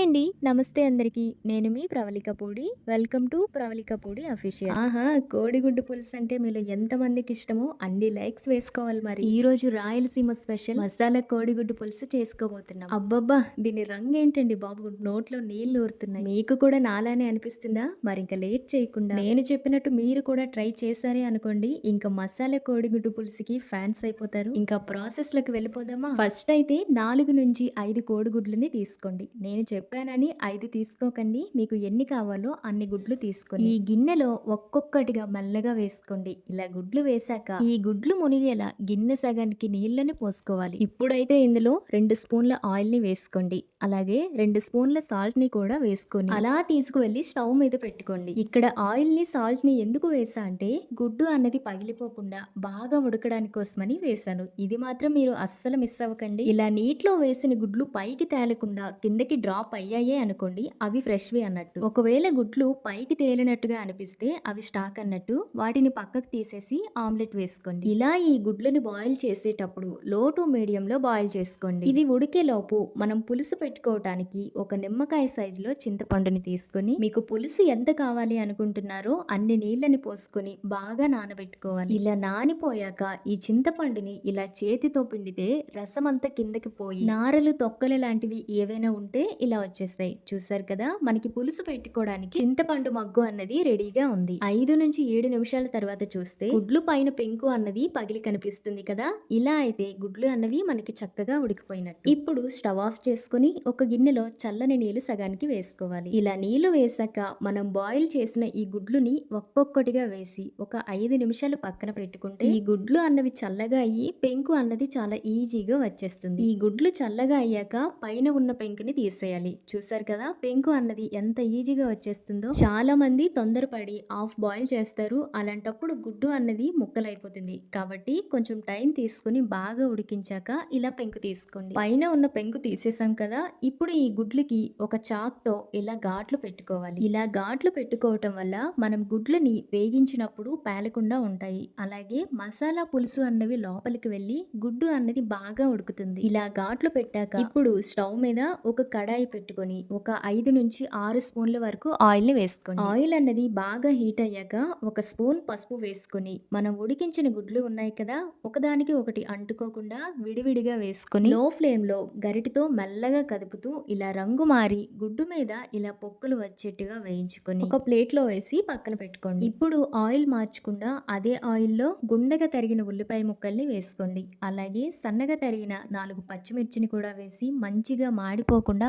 Hi అండి. నమస్తే అందరికి. నేను మీ Pravalikapudi welcome to Pravalikapudi official. ఆహా కోడిగుడ్డు పులుసు అంటే మీలో ఎంతమందికి ఇష్టమో అన్ని లైక్స్ వేసుకోవాలి మరి. ఈ రోజు రాయలసీమ స్పెషల్ మసాలా కోడిగుడ్డు పులుసు చేసుకోబోతున్నాం. అబ్బబ్బా దీని రంగు ఏంటండి బాబు? నోట్లో నీళ్ళు ఊరుతున్నాయి. మీకు కూడా నాలానే అనిపిస్తుందా? మరి ఇంకా లేట్ చేయకుండా. నేను చెప్పినట్టు మీరు కూడా ట్రై చేశారే అనుకోండి. ఇంకా మసాలా కోడిగుడ్డు పులుసుకి ఫ్యాన్స్ అయిపోతారు. ఇంకా ప్రాసెస్లోకి వెళ్ళిపోదామా? ఫస్ట్ అయితే నాలుగు నుంచి ఐదు కోడిగుడ్లని తీసుకోండి. నేను చెప్పానని ఐదు తీసుకోకండి. మీకు ఎన్ని కావాలో అన్ని గుడ్లు తీసుకోండి ఈ గిన్నెలో ఒక్కొక్కటిగా మెల్లగా వేసుకోండి. ఇలా గుడ్లు వేశాక ఈ గుడ్లు మునిగేలా గిన్నె సగానికి నీళ్ళని పోసుకోవాలి. ఇప్పుడైతే ఇందులో రెండు స్పూన్ల ఆయిల్ని వేసుకోండి. అలాగే రెండు స్పూన్ల సాల్ట్ని కూడా వేసుకొని. అలా తీసుకువెళ్ళి స్టవ్ మీద పెట్టుకోండి. ఇక్కడ ఆయిల్ని సాల్ట్ని ఎందుకు వేసా అంటే గుడ్డు అన్నది పగిలిపోకుండా బాగా ఉడకడానికి కోసమని వేశాను. ఇది మాత్రం మీరు అస్సలు మిస్ అవ్వకండి. ఇలా నీటిలో వేసిన గుడ్లు పైకి తేలకుండా కిందకి డ్రాప్ అయ్యాయే అనుకోండి అవి ఫ్రెష్వి అన్నట్టు. ఒకవేళ గుడ్లు పైకి తేలినట్టుగా అనిపిస్తే అవి స్టాక్ అన్నట్టు వాటిని పక్కకు తీసేసి ఆమ్లెట్ వేసుకోండి. ఇలా ఈ గుడ్లను బాయిల్ చేసేటప్పుడు లో టు మీడియం లో బాయిల్ చేసుకోండి. ఇవి ఉడికే లోపు మనం పులుసు పెట్టుకోవటానికి ఒక నిమ్మకాయ సైజులో చింతపండుని తీసుకొని మీకు పులుసు ఎంత కావాలి అనుకుంటున్నారో అన్ని నీళ్ళని పోసుకొని బాగా నానబెట్టుకోవాలి. ఇలా నానిపోయాక ఈ చింతపండుని ఇలా చేతితో పిండితే రసం అంతా కిందకి పోయి నారలు తొక్కలు లాంటివి ఏవైనా ఉంటే ఇలా వచ్చేస్తాయి. చూసారు కదా? మనకి పులుసు పెట్టుకోవడానికి చింతపండు మగ్గు అన్నది రెడీగా ఉంది. ఐదు నుంచి ఏడు నిమిషాల తర్వాత చూస్తే గుడ్లు పైన పెంకు అన్నది పగిలి కనిపిస్తుంది కదా? ఇలా అయితే గుడ్లు అన్నవి మనకి చక్కగా ఉడికిపోయినట్టు. ఇప్పుడు స్టవ్ ఆఫ్ చేసుకుని ఒక గిన్నెలో చల్లని నీళ్ళు సగానికి వేసుకోవాలి. ఇలా నీళ్ళు వేసాక మనం బాయిల్ చేసిన ఈ గుడ్లుని ఒక్కొక్కటిగా వేసి ఒక ఐదు నిమిషాలు పక్కన పెట్టుకుంటే ఈ గుడ్లు అన్నవి చల్లగా అయ్యి పెంకు అన్నది చాలా ఈజీగా వచ్చేస్తుంది. ఈ గుడ్లు చల్లగా అయ్యాక పైన ఉన్న పెంకుని తీసేయాలి. చూసారు కదా? పెంకు అన్నది ఎంత ఈజీగా వచ్చేస్తుందో. చాలా మంది తొందరపడి హాఫ్ బాయిల్ చేస్తారు. అలాంటప్పుడు గుడ్డు అన్నది ముక్కలైపోతుంది. కాబట్టి కొంచెం టైం తీసుకుని బాగా ఉడికించాక ఇలా పెంకు తీసుకోండి. పైన ఉన్న పెంకు తీసేసాం కదా? ఇప్పుడు ఈ గుడ్లకి ఒక చాక్తో ఇలా ఘాట్లు పెట్టుకోవాలి. ఇలా ఘాట్లు పెట్టుకోవటం వల్ల మనం గుడ్లని వేగించినప్పుడు పేలకుండా ఉంటాయి. అలాగే మసాలా పులుసు అన్నవి లోపలికి వెళ్ళి గుడ్డు అన్నది బాగా ఉడుకుతుంది. ఇలా ఘాట్లు పెట్టాక ఇప్పుడు స్టవ్ మీద ఒక కడాయి పెట్టు పెట్టుకొని ఒక ఐదు నుంచి ఆరు స్పూన్ల వరకు ఆయిల్ని వేసుకోండి. ఆయిల్ అన్నది బాగా హీట్ అయ్యాక ఒక స్పూన్ పసుపు వేసుకొని మనం ఉడికించిన గుడ్లు ఉన్నాయి కదా ఒకదానికి ఒకటి అంటుకోకుండా విడివిడిగా వేసుకొని లో ఫ్లేమ్లో గరిటితో మెల్లగా కదుపుతూ ఇలా రంగు మారి గుడ్డు మీద ఇలా పొక్కులు వచ్చేట్టుగా వేయించుకొని ఒక ప్లేట్లో వేసి పక్కన పెట్టుకోండి. ఇప్పుడు ఆయిల్ మార్చకుండా అదే ఆయిల్లో గుండెగా తరిగిన ఉల్లిపాయ ముక్కల్ని వేసుకోండి. అలాగే సన్నగా తరిగిన నాలుగు పచ్చిమిర్చిని కూడా వేసి మంచిగా మాడిపోకుండా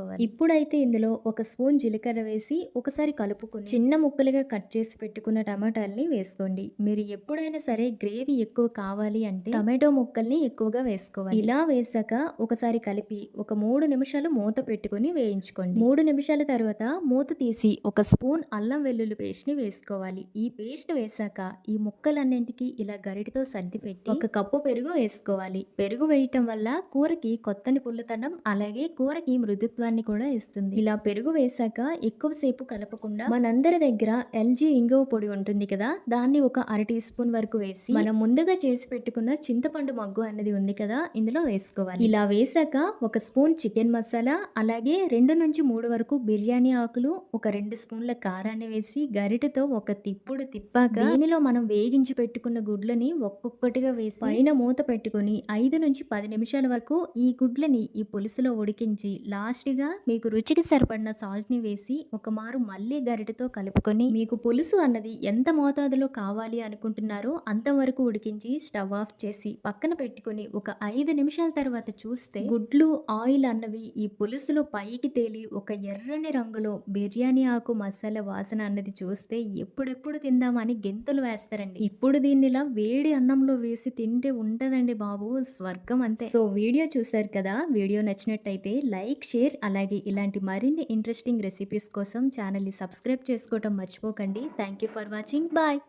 వేగించుకోవాలి ఇప్పుడైతే ఇందులో ఒక స్పూన్ జీలకర్ర వేసి ఒకసారి కలుపుకొని చిన్న ముక్కలుగా కట్ చేసి పెట్టుకున్న టమాటాలని వేసుకోండి. మీరు ఎప్పుడైనా సరే గ్రేవీ ఎక్కువ కావాలి అంటే టమాటో ముక్కల్ని ఎక్కువగా వేసుకోవాలి. ఇలా వేసాక ఒకసారి కలిపి ఒక మూడు నిమిషాలు మూత పెట్టుకొని వేయించుకోండి. మూడు నిమిషాల తర్వాత మూత తీసి ఒక స్పూన్ అల్లం వెల్లుల్లి పేస్ట్ని వేసుకోవాలి. ఈ పేస్ట్ వేసాక ఈ ముక్కలన్నింటికి ఇలా గరిటతో సర్ది పెట్టి ఒక కప్పు పెరుగు వేసుకోవాలి. పెరుగు వేయటం వల్ల కూరకి కొత్తని పుల్లతనం అలాగే కూరకి మృదుత్వాన్ని కూడా ఇస్తుంది. ఇలా పెరుగు వేసాక ఎక్కువసేపు కలపకుండా మనందరి దగ్గర ఎల్జీ ఇంగువ పొడి ఉంటుంది కదా దాన్ని ఒక అర టీ స్పూన్ వరకు వేసి మనం ముందుగా చేసి పెట్టుకున్న చింతపండు మగ్గు అనేది ఉంది కదా ఇందులో వేసుకోవాలి. ఇలా వేసాక ఒక స్పూన్ చికెన్ మసాలా అలాగే రెండు నుంచి మూడు వరకు బిర్యానీ ఆకులు ఒక రెండు స్పూన్ల కారాన్ని వేసి గరిటతో ఒక తిప్పుడు తిప్పాక దీనిలో మనం వేగించి పెట్టుకున్న గుడ్లని ఒక్కొక్కటిగా వేసి పైన మూత పెట్టుకొని ఐదు నుంచి పది నిమిషాల వరకు ఈ గుడ్లని ఈ పులుసులో ఉడికించి లాస్ట్ గా మీకు రుచికి సరిపడిన సాల్ట్ని వేసి ఒక మారు మళ్ళీ గరిటతో కలుపుకొని మీకు పులుసు అన్నది ఎంత మోతాదులో కావాలి అనుకుంటున్నారో అంతవరకు ఉడికించి స్టవ్ ఆఫ్ చేసి పక్కన పెట్టుకొని ఒక ఐదు నిమిషాల తర్వాత చూస్తే గుడ్లు ఆయిల్ అన్నవి ఈ పులుసులో పైకి తేలి ఒక ఎర్రని రంగులో బిర్యానీ ఆకు మసాలా వాసన అన్నది చూస్తే ఎప్పుడెప్పుడు తిందామని గెంతులు వేస్తారండి. ఇప్పుడు దీన్నిలా వేడి అన్నంలో వేసి తింటే ఉంటదండి బాబు స్వర్గం అంతే. సో వీడియో చూసారు కదా? వీడియో నచ్చినట్టయితే లైక్ షేర్ అలాగే ఇలాంటి మరిన్ని ఇంట్రెస్టింగ్ రెసిపీస్ కోసం ఛానల్ని సబ్స్క్రైబ్ చేసుకోవటం మర్చిపోకండి. Thank you for watching bye